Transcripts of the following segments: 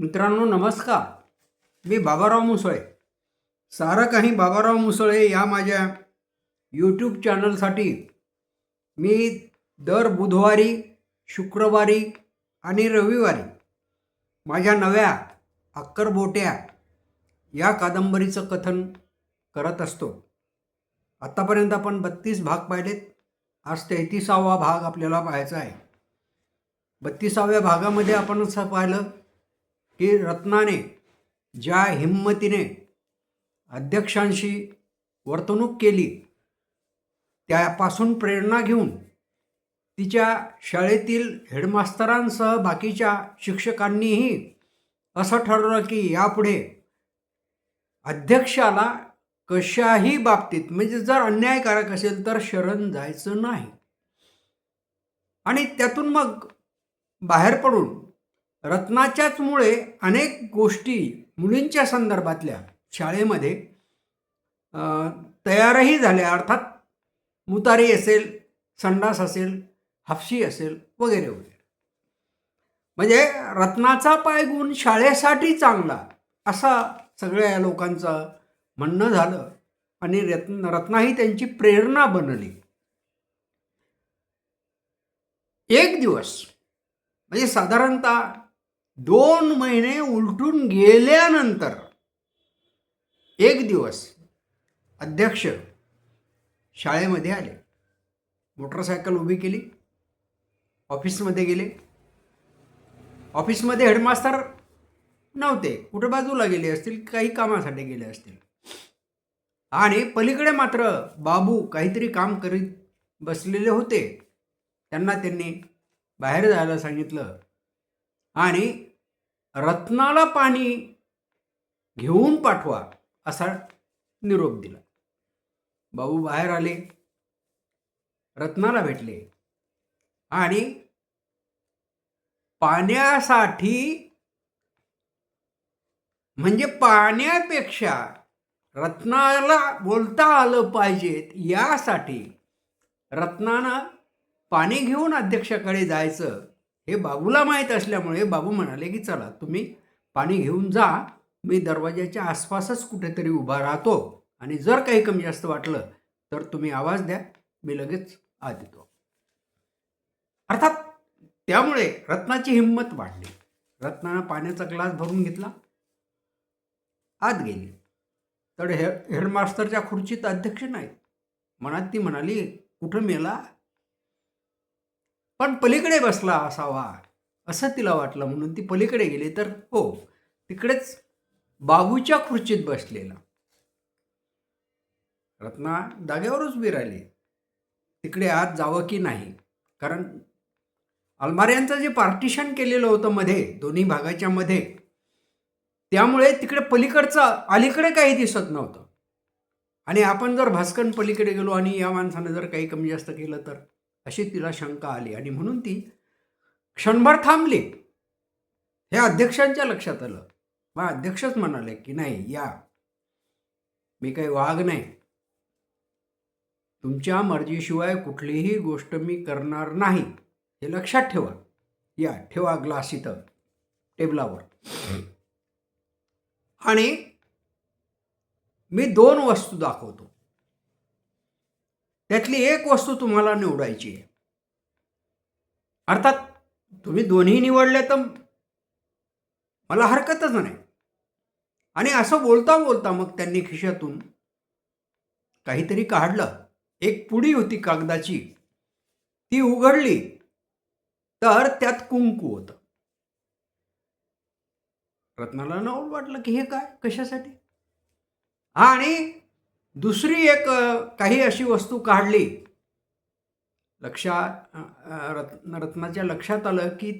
मित्रांनो नमस्कार. मी बाबाराव मुसळे. सारं काही बाबाराव मुसळे या माझ्या यूट्यूब चॅनलसाठी मी दर बुधवारी शुक्रवारी आणि रविवारी माझ्या नव्या अक्करबोट्या या कादंबरीचं कथन करत असतो. आत्तापर्यंत आपण बत्तीस भाग पाहिलेत. आज तेहतीसावा भाग आपल्याला पाहायचा आहे. बत्तीसाव्या भागामध्ये आपण असं पाहिलं की रत्नाने ज्या हिंमतीने अध्यक्षांशी वर्तणूक केली त्यापासून प्रेरणा घेऊन तिच्या शाळेतील हेडमास्तरांसह बाकीच्या शिक्षकांनीही असं ठरवलं की यापुढे अध्यक्षाला कशाही बाबतीत म्हणजे जर अन्यायकारक असेल तर शरण जायचं नाही. आणि त्यातून मग बाहेर पडून रत्नाच्याच मुळे अनेक गोष्टी मुलींच्या संदर्भातल्या शाळेमध्ये तयारही झाल्या. अर्थात मुतारी असेल संडास असेल हापशी असेल वगैरे वगैरे. म्हणजे रत्नाचा पाय गुण शाळेसाठी चांगला असा सगळ्या लोकांचं म्हणणं झालं आणि रत्न रत्नाही त्यांची प्रेरणा बनली. एक दिवस म्हणजे साधारणतः दोन महिने उलटून गेल्यानंतर एक दिवस अध्यक्ष शाळेमध्ये आले. मोटरसायकल उभी केली. ऑफिसमध्ये गेले. ऑफिसमध्ये हेडमास्तर नव्हते. कुठं बाजूला गेले असतील काही कामासाठी गेले असतील. आणि पलीकडे मात्र बाबू काहीतरी काम करीत बसलेले होते. त्यांना त्यांनी बाहेर जायला सांगितलं. आणि रत्नाला पाणी घेऊन पाठवा असा निरोप दिला. बाबू बाहेर आले रत्नाला भेटले आणि पाण्यासाठी म्हणजे पाण्यापेक्षा रत्नाला बोलता आलं पाहिजेत यासाठी रत्नानं पाणी घेऊन अध्यक्षाकडे जायचं. हे बाबूला माहीत असल्यामुळे बाबू म्हणाले की चला तुम्ही पाणी घेऊन जा. मी दरवाजाच्या आसपासच कुठेतरी उभा राहतो. आणि जर काही कमी जास्त वाटलं तर तुम्ही आवाज द्या. मी लगेच आत येतो अर्थात त्यामुळे रत्नाची हिंमत वाढली. रत्नानं पाण्याचा ग्लास भरून घेतला. आत गेली. तर हे हेडमास्टरच्या खुर्चीत अध्यक्ष नाही मनात ती म्हणाली कुठं मेला? पण पलीकडे बसला असावा असं तिला वाटलं म्हणून ती पलीकडे गेली. तर हो तिकडेच बाबूच्या खुर्चीत बसलेला. रत्ना जागेवरच विराली तिकडे आत जावं की नाही? कारण अलमाऱ्यांचं जे पार्टिशन केलेलं होतं मध्ये दोन्ही भागाच्या मध्ये त्यामुळे तिकडे पलीकडचं अलीकडे काही दिसत नव्हतं. आणि आपण जर भास्कन पलीकडे गेलो आणि या माणसानं जर काही कमी जास्त केलं तर? अशी तिला शंका आली आणि म्हणून ती क्षणभर थांबली. हे अध्यक्षांच्या लक्षात आलं. मग अध्यक्षच म्हणाले की नाही या. मी काही वाघ नाही. तुमच्या मर्जीशिवाय कुठलीही गोष्ट मी करणार नाही. हे लक्षात ठेवा. या ठेवा ग्लास इथं टेबलावर. आणि मी दोन वस्तू दाखवतो. त्यातली एक वस्तू तुम्हाला निवडायची आहे. अर्थात तुम्ही दोन्ही निवडले तर मला हरकतच नाही. आणि असं बोलता बोलता मग त्यांनी खिशातून काहीतरी काढलं. एक पुडी होती कागदाची. ती उघडली. तर त्यात कुंकू होतं. रत्नाला नवल वाटलं की हे काय? कशासाठी? आणि दुसरी एक काही अशी वस्तू काढली. लक्षात रत्न रत्नाच्या लक्षात आलं की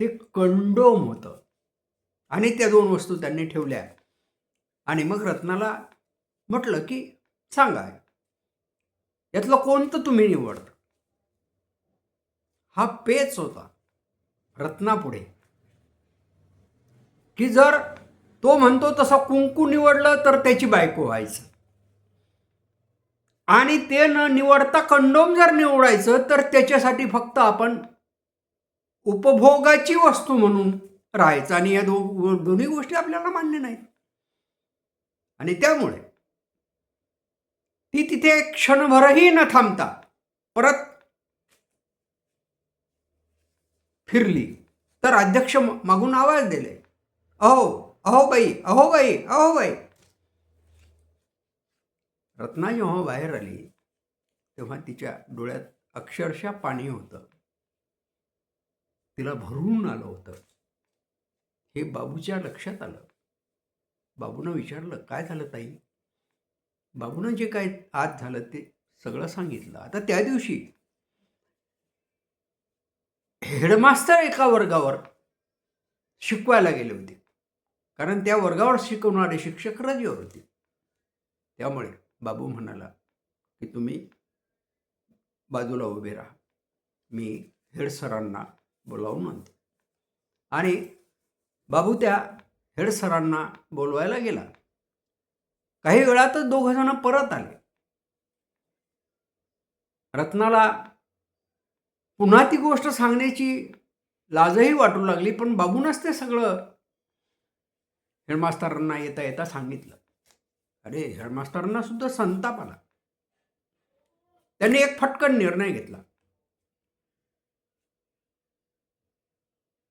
ते कंडोम होतं. आणि त्या दोन वस्तू त्यांनी ठेवल्या. आणि मग रत्नाला म्हटलं की सांगा यातलं कोणतं तुम्ही निवडता हा पेच होता रत्नापुढे. की जर तो म्हणतो तसा कुंकू निवडलं तर त्याची बायको व्हायचं. आणि ते न निवडता कंडोम जर निवडायचं तर त्याच्यासाठी फक्त आपण उपभोगाची वस्तू म्हणून राहायचं. आणि या दो दोन्ही गोष्टी आपल्याला मान्य नाहीत. आणि त्यामुळे ती तिथे क्षणभरही न थांबता परत फिरली. तर अध्यक्ष मागून आवाज दिले. अहो अहो बाई अहो बाई अहो बाई. रत्ना जेव्हा हो बाहेर आली तेव्हा तिच्या डोळ्यात अक्षरशः पाणी होतं. तिला भरून आलं होतं. हे बाबूच्या लक्षात आलं. बाबूनं विचारलं काय झालं ताई? बाबूनं जे काय आज झालं ते सगळं सांगितलं. आता त्या दिवशी हेडमास्तर एका वर्गावर शिकवायला गेले होते. कारण त्या वर्गावर शिकवणारे शिक्षक रजेवर होते. त्यामुळे बाबू म्हणाला की तुम्ही बाजूला उभे राहा. मी हेड सरांना बोलावून म्हणते आणि बाबू त्या हेड सरांना बोलवायला गेला. काही वेळातच दोघ जण परत आले. रत्नाला पुन्हा ती गोष्ट सांगण्याची लाजही वाटू लागली पण बाबूनच ते सगळं हेडमास्तरांना येता येता सांगितलं. अरे हेडमास्टरांना सुद्धा संताप आला. त्यांनी एक फटकन निर्णय घेतला.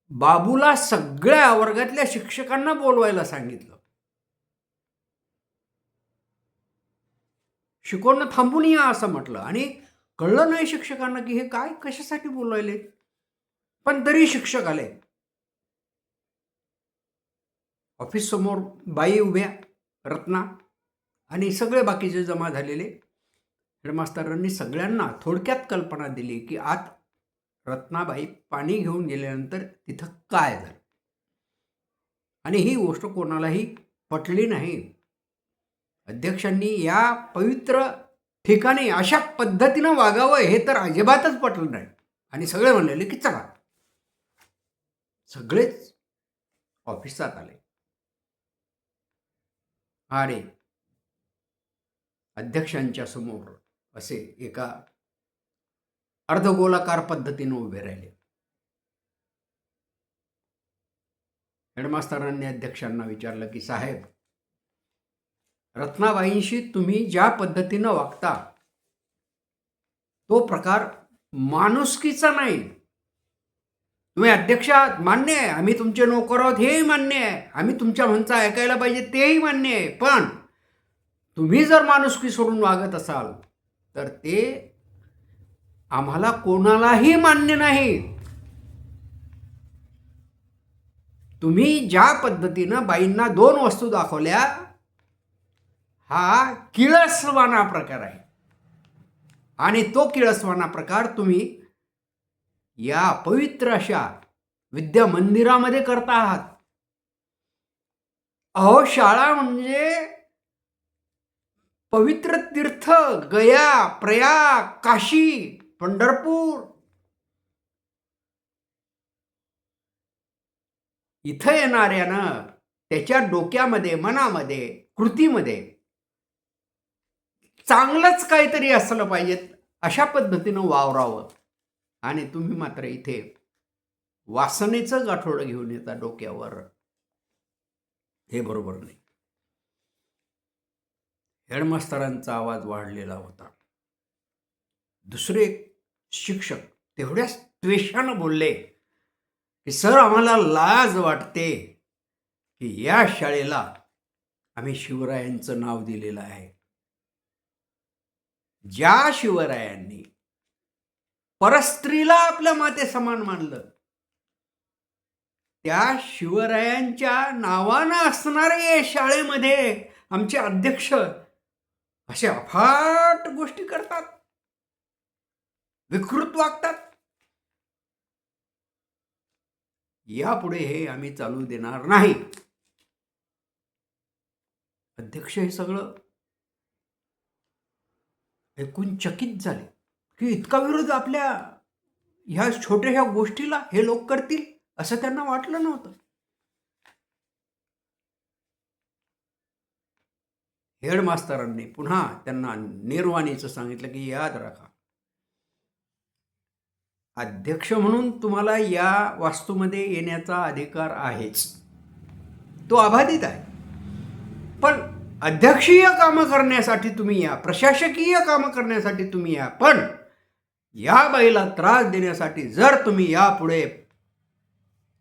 बाबूला सगळ्या वर्गातल्या शिक्षकांना बोलवायला सांगितलं. शिकवणं थांबून या असं म्हटलं. आणि कळलं नाही शिक्षकांना की हे काय कशासाठी बोलवायले पण तरी शिक्षक आले. ऑफिस समोर बाई उभ्या रत्ना. आणि सगळे बाकीचे जमा झालेले हेडमास्तरांनी सगळ्यांना थोडक्यात कल्पना दिली की आत रत्नाबाई पाणी घेऊन गेल्यानंतर तिथं काय झालं? आणि ही गोष्ट कोणालाही पटली नाही. अध्यक्षांनी या पवित्र ठिकाणी अशा पद्धतीनं वागावं हे तर अजिबातच पटलं नाही. आणि सगळे म्हणलेले की चला. सगळेच ऑफिसात आले. अरे अध्यक्षांच्या समोर असे एका अर्धगोलाकार पद्धतीनं उभे राहिले. हेडमास्तरांनी अध्यक्षांना विचारलं की साहेब रत्नाबाईंशी तुम्ही ज्या पद्धतीनं वागता तो प्रकार माणुसकीचा नाही. तुम्ही अध्यक्ष आहात मान्य आहे आम्ही तुमचे नोकर आहोत हेही मान्य आहे. आम्ही तुमच्या म्हणचं ऐकायला पाहिजे तेही मान्य आहे. पण तुम्ही जर माणुसकी सोडून वागत असाल तर ते आम्हाला कोणालाही मान्य नाही. तुम्ही ज्या पद्धतीनं बाईंना दोन वस्तू दाखवल्या हा किळसवाना प्रकार आहे. आणि तो किळसवाना प्रकार तुम्ही या पवित्र अशा विद्या मंदिरामध्ये करता आहात. अहो शाळा म्हणजे पवित्र तीर्थ गया प्रयाग काशी पंढरपूर. इथं येणाऱ्यानं त्याच्या डोक्यामध्ये मनामध्ये कृतीमध्ये चांगलंच काहीतरी असलं पाहिजे अशा पद्धतीनं वावरावं. आणि तुम्ही मात्र इथे वासनेचं गाठोडं घेऊन येता डोक्यावर. हे बरोबर नाही. हेडमास्तरांचा आवाज वाढलेला होता. दुसरे शिक्षक तेवढ्याच त्वेषानं बोलले की सर आम्हाला लाज वाटते की या शाळेला आम्ही शिवरायांचं नाव दिलेलं आहे. ज्या शिवरायांनी परस्त्रीला आपल्या माते समान मानलं त्या शिवरायांच्या नावानं असणारे शाळेमध्ये आमचे अध्यक्ष असे अफाट गोष्टी करतात. विकृत वागतात. यापुढे हे आम्ही चालू देणार नाही. अध्यक्ष हे सगळं ऐकून चकित झाले की इतका विरोध आपल्या ह्या छोट्याशा गोष्टीला हे लोक करतील असं त्यांना वाटलं नव्हतं. हेडमास्तरांनी पुन्हा त्यांना निर्वाणीचं सांगितलं की याद राखा. अध्यक्ष म्हणून तुम्हाला या वास्तूमध्ये येण्याचा अधिकार आहेच. तो अबाधित आहे. पण अध्यक्षीय कामं करण्यासाठी तुम्ही या प्रशासकीय कामं करण्यासाठी तुम्ही या पण या बाईला त्रास देण्यासाठी जर तुम्ही यापुढे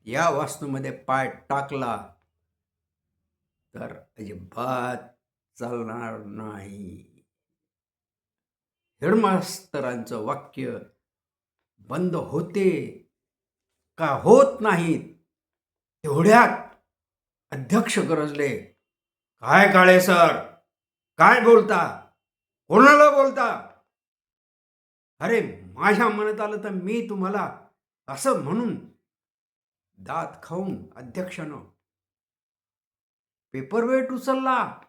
या वास्तूमध्ये पाय टाकला तर अजिबात चालणार नाही. हेडमास्तरांचं वाक्य बंद होते का होत नाहीत? तेवढ्यात अध्यक्ष गरजले. काय काळे सर? काय बोलता? कोणाला बोलता? अरे माझ्या मनात आलं तर मी तुम्हाला असं म्हणून दात खाऊन अध्यक्षानं पेपरवेट उचलला.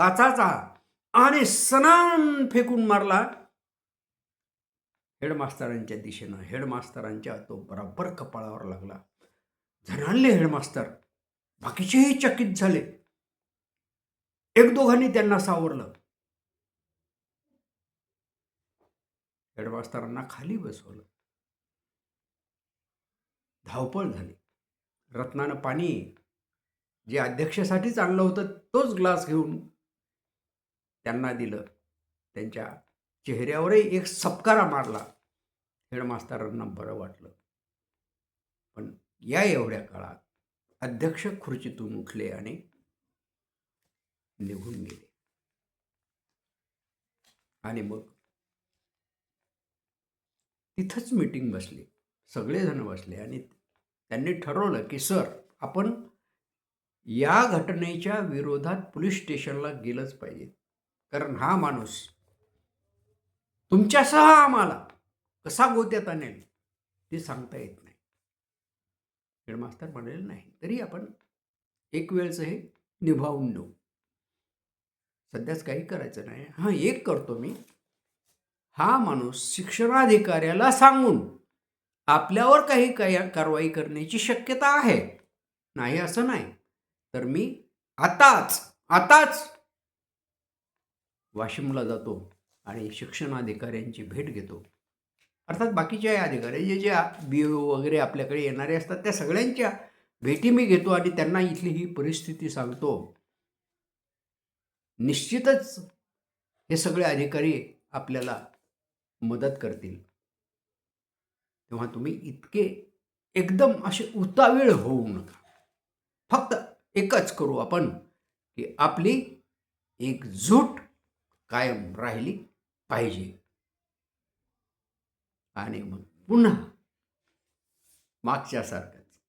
काचाचा आणि सनान फेकून मारला. हेडमास्तरांच्या दिशेनं हेडमास्तरांच्या तो बराबर कपाळावर लागला. झणाणले हेडमास्तर बाकीचेही चकित झाले. एक दोघांनी त्यांना सावरलं. हेडमास्तरांना खाली बसवलं. धावपळ झाली. रत्नानं पाणी जे अध्यक्षासाठी चांगलं होतं तोच ग्लास घेऊन त्यांना दिलं. त्यांच्या चेहऱ्यावरही एक सपकारा मारला. हेडमास्तरांना बरं वाटलं. पण या एवढ्या काळात अध्यक्ष खुर्चीतून उठले आणि निघून गेले. आणि मग तिथंच मीटिंग बसली. सगळेजण बसले आणि त्यांनी ठरवलं की सर आपण या घटनेच्या विरोधात पोलीस स्टेशनला गेलंच पाहिजे. कारण हा माणूस तुमच्यासह आम्हाला कसा गोत्यात आणेल ते सांगता येत नाही. हेडमास्तर म्हणाले नाही तरी आपण एक वेळचं हे निभावून देऊ सध्याच काही करायचं नाही. हां एक करतो मी. हा माणूस शिक्षणाधिकाऱ्याला सांगून आपल्यावर काही काही कारवाई करण्याची शक्यता आहे. नाही असं नाही. तर मी आताच आताच वाशिमला जातो आणि शिक्षणाधिकाऱ्यांची भेट घेतो. अर्थात बाकीच्या अधिकारी जे जे बी ओ वगैरे आपल्याकडे येणारे असतात त्या सगळ्यांच्या भेटी मी घेतो आणि त्यांना इथली ही परिस्थिती सांगतो. निश्चितच हे सगळे अधिकारी आपल्याला मदत करतील. तेव्हा तुम्ही इतके एकदम असे उतावीळ होऊ नका. फक्त एकच करू आपण की आपली एकजूट कायम राहिली पाहिजे. आणि मग पुन्हा मागच्यासारखंच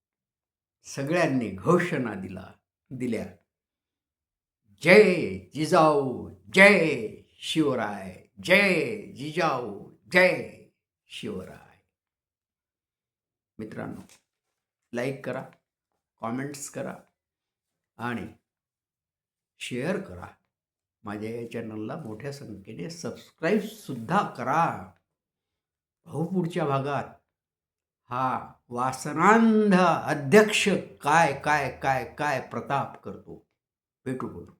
सगळ्यांनी घोषणा दिला दिल्या. जय जिजाऊ जय शिवराय जय जिजाऊ जय शिवराय. मित्रांनो लाईक करा कॉमेंट्स करा आणि शेअर करा. माझ्या या चॅनलला मोठ्या संख्येने सबस्क्राईबसुद्धा करा. भाऊ पुढच्या भागात. हा वासनांध अध्यक्ष काय काय काय काय प्रताप करतो. भेटू बोलू